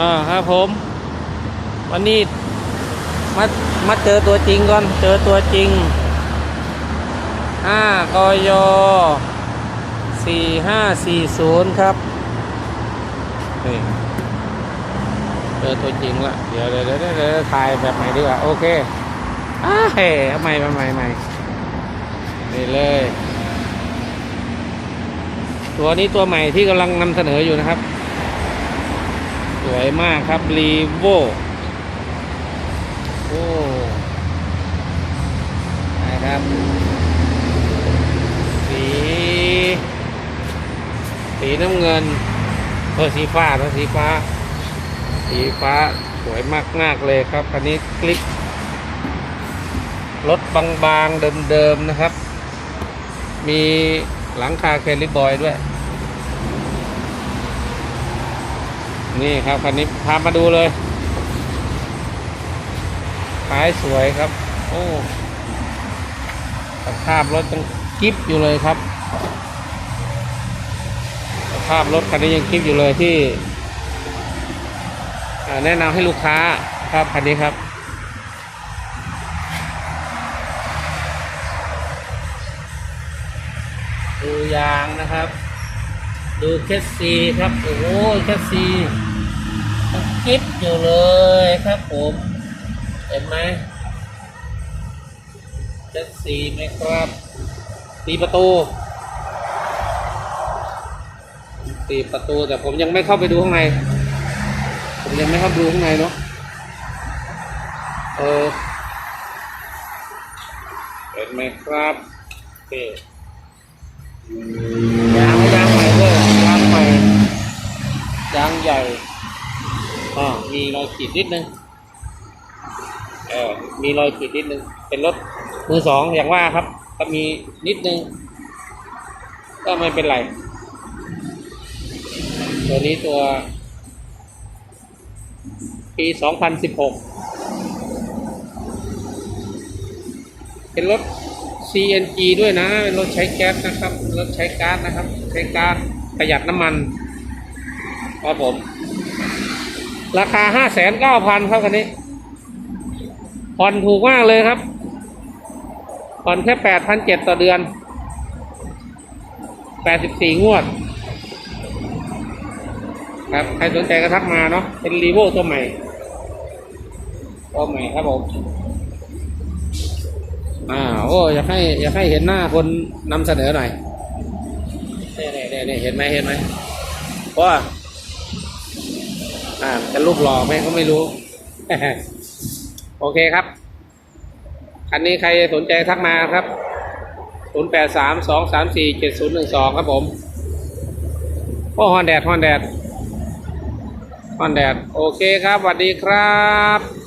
อ่าครับผม วันนี้มามาเจอตัวจริงก่อน เจอตัวจริงห้ากยสี่ห้าสี่ศูนย์ครับนี่เจอตัวจริงละเดี๋ยวเดี๋ยวเดี๋ยวเดี๋ยวถ่ายแบบใหม่ดีกว่า โอเคอ้าเฮ้ใหม่ใหม่ใหม่ใหม่นี่เลย ตัวนี้ตัวใหม่ที่กำลังนำเสนออยู่นะครับ วยมากครับรีโวโอ้นะครับ สี สีน้ำเงินเออสีฟ้านะสีฟ้า สีฟ้าสวยมากมากๆเลยครับ คันนี้คลิกรถบาง ๆ เดิม ๆ นะครับ มีหลังคาแคลิบอยด้วย นี่ครับคันนี้พามาดูเลยท้ายสวยครับ โอ้สภาพรถยังกิฟอยู่เลยครับสภาพรถคันนี้ยังกิฟอยู่เลยที่แนะนำให้ลูกค้าครับคันนี้ครับดูยางนะครับ ดูแคสซีครับ โอ้โหแคสซี กิฟอยู่เลยครับผม เห็นไหมแคสซีไหมครับตีประตูตีประตูแต่ผมยังไม่เข้าไปดูข้างใน ผมยังไม่เข้าไปดูข้างในเนาะเออเห็นไหมครับโอเคยางยางใหม่ด้วยยางใหม่ยางใหญ่ อ่ามีรอยขีดนิดนึงเออมีรอยขีดนิดนึง เป็นรถมือสองอย่างว่าครับ ก็มีนิดนึง ก็ไม่เป็นไร ตัวนี้ตัว ปีสองพันสิบหกเป็นรถ CNG ด้วยนะ เป็นรถใช้แก๊สนะครับ รถใช้ก๊าซนะครับ ใช้ก๊าซประหยัดน้ำมันครับผม ราคาห้าแสนเก้าพันครับคันนี้ ผ่อนถูกมากเลยครับ ผ่อนแค่แปดพันเจ็ดต่อเดือนแปดสิบสี่งวด ครับ ใครสนใจก็ทักมาเนาะ เป็นรีโวตัวใหม่ ตัวใหม่ครับผม อ่า โอ้ อยากให้ อยากให้เห็นหน้าคนนำเสนอหน่อยเนี่ยเนี่ยเนี่ยเห็นไหมเห็นไหมเพราะว่า อ่าจะรูปหล่อไหมก็ไม่รู้ โอเคครับ อันนี้ใครสนใจทักมาครับ 0 8 3 2 3 4 7 0 1 2 ครับผมโอ้ฮอนแดดฮอนแดดฮอนแดด โอเคครับสวัสดีครับ